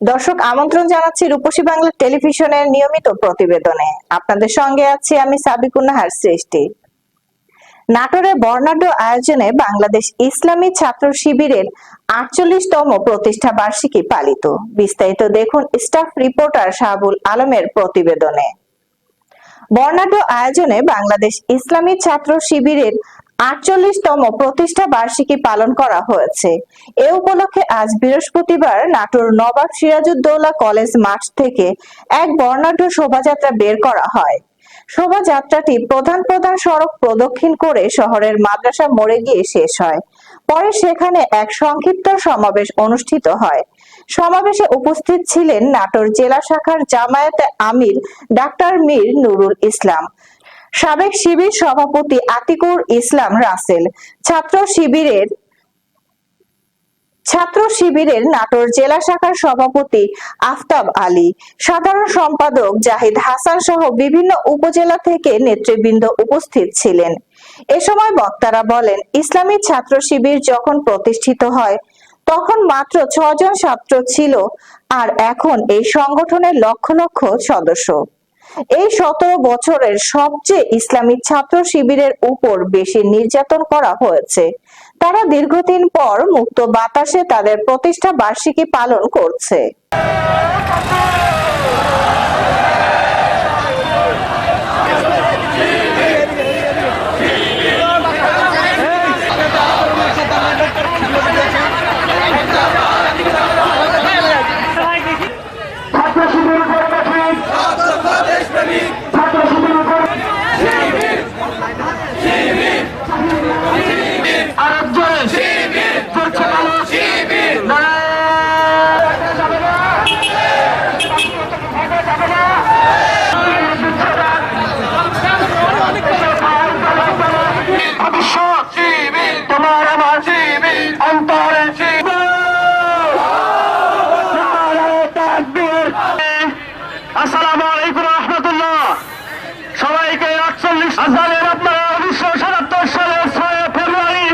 দর্শক, আমন্ত্রণ জানাচ্ছি রূপসী বাংলা টেলিভিশনের নিয়মিত প্রতিবেদনে। আপনাদের সঙ্গে আছি আমি সাবিকুন্নাহার সৃষ্টি। নাটোরে বর্ণাঢ্য আয়োজনে বাংলাদেশ ইসলামী ছাত্র শিবিরের আটচল্লিশতম প্রতিষ্ঠা বার্ষিকী পালিত। বিস্তারিত দেখুন স্টাফ রিপোর্টার শাহাবুল আলমের প্রতিবেদনে। বর্ণাঢ্য আয়োজনে বাংলাদেশ ইসলামী ছাত্র শিবিরের আটচল্লিশতম প্রতিষ্ঠা বার্ষিকী পালন করা হয়েছে। এ উপলক্ষে আজ বৃহস্পতিবার নাটোর নবাব সিরাজউদ্দৌলা কলেজ মাঠ থেকে এক বর্ণাঢ্য শোভাযাত্রা বের করা হয়। শোভাযাত্রাটি প্রধান প্রধান সড়ক প্রদক্ষিণ করে শহরের মাদ্রাসা মোড়ে গিয়ে শেষ হয়। পরে সেখানে এক সংক্ষিপ্ত সমাবেশ অনুষ্ঠিত হয়। সমাবেশে উপস্থিত ছিলেন নাটোর জেলা শাখার জামায়াতে আমির ডাক্তার মীর নুরুল ইসলাম। সাবেক শিবির সভাপতি আতিকুর ইসলাম রাসেল। ছাত্র শিবিরের ছাত্র শিবিরের নাটোর জেলা শাখার সভাপতি আফতাব আলী, সাধারণ সম্পাদক জাহিদ হাসান সহ বিভিন্ন উপজেলা থেকে নেতৃবৃন্দ উপস্থিত ছিলেন। এ সময় বক্তারা বলেন, ইসলামী ছাত্র শিবির যখন প্রতিষ্ঠিত হয়, তখন মাত্র ছজন ছাত্র ছিল, আর এখন এই সংগঠনের লক্ষ লক্ষ সদস্য। এই সতেরো বছরের সবচেয়ে ইসলামী ছাত্র শিবিরের উপর বেশি নির্যাতন করা হয়েছে। তারা দীর্ঘদিন পর মুক্ত বাতাসে তাদের প্রতিষ্ঠা বার্ষিকী পালন করছে ছাত্র শিবির কর্মসূচি ছাত্র শিবির আরব জয় চলছে ভালো ভবিষ্যৎ তোমার আমার অন্তরে আসসালামু আলাইকুম রহমতুল্লাহ সবাইকে আটচল্লিশ হাজারের আপনারা উনিশশো সাতাত্তর সালের ছয় ফেব্রুয়ারি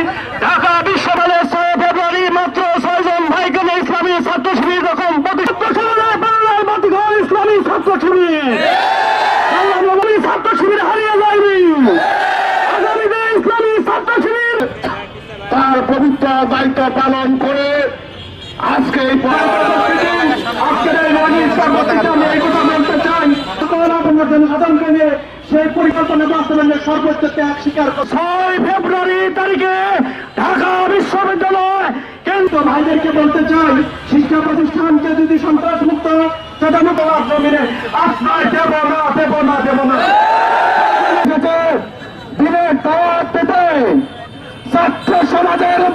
ঢাকা বিশ্ববিদ্যালয়ের ছয় ফেব্রুয়ারি মাত্র ছয়জন ভাইকে নিয়ে ইসলামী ছাত্র শিবির রকম প্রতিষ্ঠা শুরু বাংলার মাতৃঘর ইসলামী ছাত্র শিবির বাংলার নবী ছাত্র শিবির হারিয়ে যায়নি আগামী দিনে ইসলামী ছাত্র শিবির তার পবিত্র দায়িত্ব পালন করে আজকে এই সেই পরিকল্পনা বাস্তবায়নের সর্বোচ্চ ত্যাগ স্বীকার ছয় ফেব্রুয়ারি তারিখে ঢাকা বিশ্ববিদ্যালয় কেন্দ্র ভাইদেরকে বলতে চাই শিক্ষা প্রতিষ্ঠানকে যদি সন্ত্রাস মুক্ত সেটা দেব না দেব না দেব না।